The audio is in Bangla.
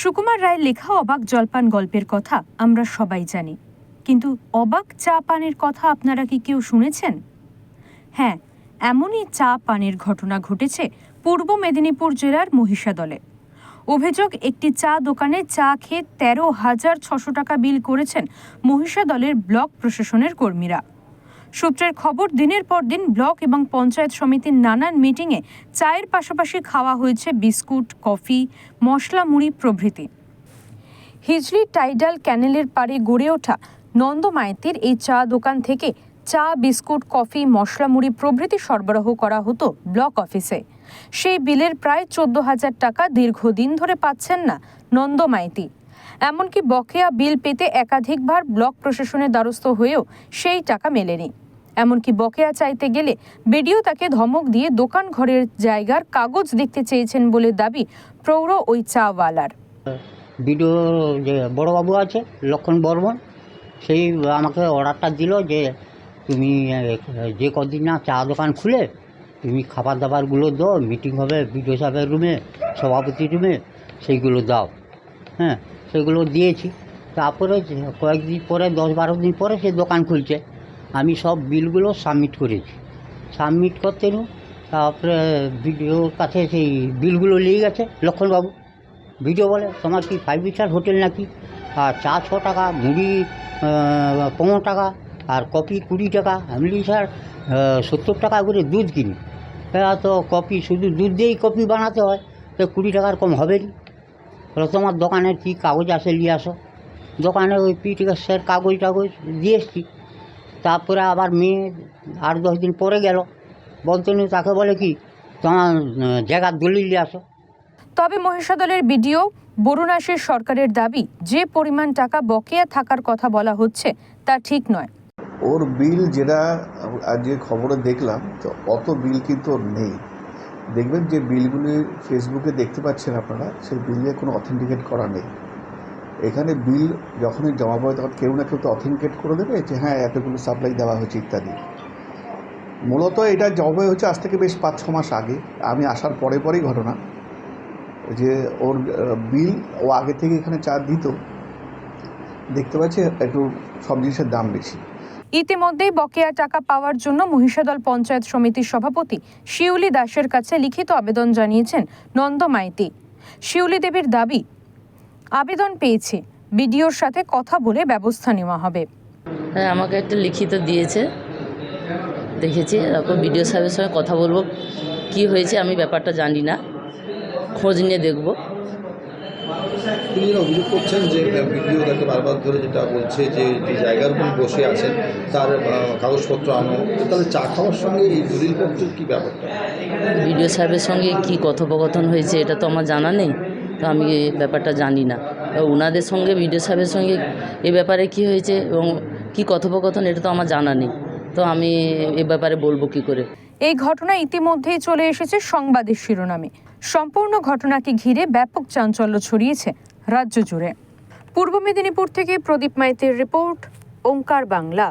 সুকুমার রায়ের লেখা অবাক জলপান গল্পের কথা আমরা সবাই জানি। কিন্তু অবাক চা পানের কথা আপনারা কি কেউ শুনেছেন? হ্যাঁ এমনই চা পানের ঘটনা ঘটেছে পূর্ব মেদিনীপুর জেলার মহিষাদলে। অভিযোগ, একটি চা দোকানে চা খেয়ে তেরো হাজার ছশো টাকা বিল করেছেন মহিষাদলের ব্লক প্রশাসনের কর্মীরা। সূত্রের খবর, দিনের পর দিন ব্লক এবং পঞ্চায়েত সমিতির নানান মিটিংয়ে চায়ের পাশাপাশি খাওয়া হয়েছে বিস্কুট, কফি, মশলা, মুড়ি প্রভৃতি। হিজলি টাইডাল ক্যানেলের পাড়ে গড়ে ওঠা নন্দ মাইতির এই চা দোকান থেকে চা, বিস্কুট, কফি, মশলা, মুড়ি প্রভৃতি সরবরাহ করা হতো ব্লক অফিসে। সেই বিলের প্রায় চোদ্দ হাজার টাকা দীর্ঘদিন ধরে পাচ্ছেন না নন্দ মাইতি। এমনকি বকেয়া বিল পেতে একাধিকবার ব্লক প্রশাসনের দ্বারস্থ হয়েও সেই টাকা মেলেনি। এমনকি বকেয়া চাইতে গেলে বিডিও তাকে ধমক দিয়ে দোকান ঘরের জায়গার কাগজ দেখতে চেয়েছেন বলে দাবি প্রৌঢ় ওই চাওয়ালার। বিডিও যে বড়বাবু আছে, লক্ষণ বর্মন, সেই আমাকে অর্ডারটা দিল যে তুমি, যে কদিন না চা দোকান খুলে, তুমি খাবার দাবারগুলো দাও মিটিং হবে বিডিও সাহেবের রুমে সভাপতি রুমে সেইগুলো দাও। হ্যাঁ সেগুলো দিয়েছি। তারপরে কয়েকদিন পরে, দশ বারো দিন পরে সে দোকান খুলছে। আমি সব বিলগুলো সাবমিট করেছি। সাবমিট করতে নু তারপরে বিডিওর কাছে সেই বিলগুলো নিয়ে গেছে, লক্ষণবাবু। ভিডিও বলে, তোমার কি ফাইভ স্টার হোটেল নাকি? আর চা ছ টাকা, মুড়ি পনেরো টাকা, আর কপি কুড়ি টাকা। আমি স্যার সত্তর টাকা করে দুধ কিনি। হ্যাঁ তো কপি, শুধু দুধ দিয়েই কপি বানাতে হয়, তো কুড়ি টাকার কম হবে না বলে, তোমার দোকানের কী কাগজ আছে, নিয়ে আসো। দোকানে ওই পিটিকাসের কাগজ টাগজ দিয়ে এসছি। তারপরে আবার মেয়ে আট দশ দিন পরে গেল। বলতে নি তাকে বলে কি তোমার জায়গার দলিল আসো। তবে মহিষাদলের বিডিও বরুণাসের সরকারের দাবি যে পরিমাণ টাকা বকেয়া থাকার কথা বলা হচ্ছে তা ঠিক নয়। ওর বিল যেটা আজকে খবরে দেখলাম তো অত বিল কিন্তু ওর নেই। দেখবেন যে বিলগুলি ফেসবুকে দেখতে পাচ্ছেন আপনারা সেই বিলে কোনো অথেন্টিকেট করা নেই। এখানে বিল যখনই জমা পড়ে তখন কেউ না কেউ তো অথেন্টিকেট করে দেবে যে হ্যাঁ এতগুলো সাপ্লাই দেওয়া হয়েছে ইত্যাদি। মূলত এটা জমা হচ্ছে আজ থেকে বেশ পাঁচ ছ মাস আগে। আমি আসার পরে পরেই ঘটনা। যে ওর বিল ও আগে থেকে এখানে চা দিত। দেখতে পাচ্ছি একটু সব জিনিসের দাম বেশি। ইতিমধ্যেই বকেয়া টাকা পাওয়ার জন্য মহিষাদল পঞ্চায়েত সমিতির সভাপতি শিউলি দাসের কাছে লিখিত আবেদন জানিয়েছেন নন্দ মাইতি। শিউলি দেবীর দাবি আবেদন পেয়েছে। বিডিওর সাথে কথা বলে ব্যবস্থা নেওয়া হবে। হ্যাঁ আমাকে একটা লিখিত দিয়েছে। দেখেছি তারপর বিডিও সাহেবের সঙ্গে কথা বলব। কি হয়েছে আমি ব্যাপারটা জানি না। খোঁজ নিয়ে দেখব। তিনি অভিযোগ করছেন যে ভিডিও তাকে বারবার ধরে যেটা বলছে যে যে জায়গার উপর বসে আছেন তার কাগজপত্র আনো। তাহলে চা খাওয়ার সঙ্গে এই দলিলপত্রের কী ব্যাপারটা? বিডিও সাহেবের সঙ্গে কি কথোপকথন হয়েছে এটা তো আমার জানা নেই। তো আমি এই ব্যাপারটা জানি না। ওনাদের সঙ্গে, বিডিও সাহেবের সঙ্গে এ ব্যাপারে কি হয়েছে এবং কি কথোপকথন এটা তো আমার জানা নেই। তো আমি এ ব্যাপারে বলব কি করে? এই ঘটনা ইতিমধ্যেই চলে এসেছে সংবাদের শিরোনামে। সম্পূর্ণ ঘটনাকে ঘিরে ব্যাপক চাঞ্চল্য ছড়িয়েছে রাজ্য জুড়ে। পূর্ব মেদিনীপুর থেকে প্রদীপ মাইতের রিপোর্ট, ওঙ্কার বাংলা।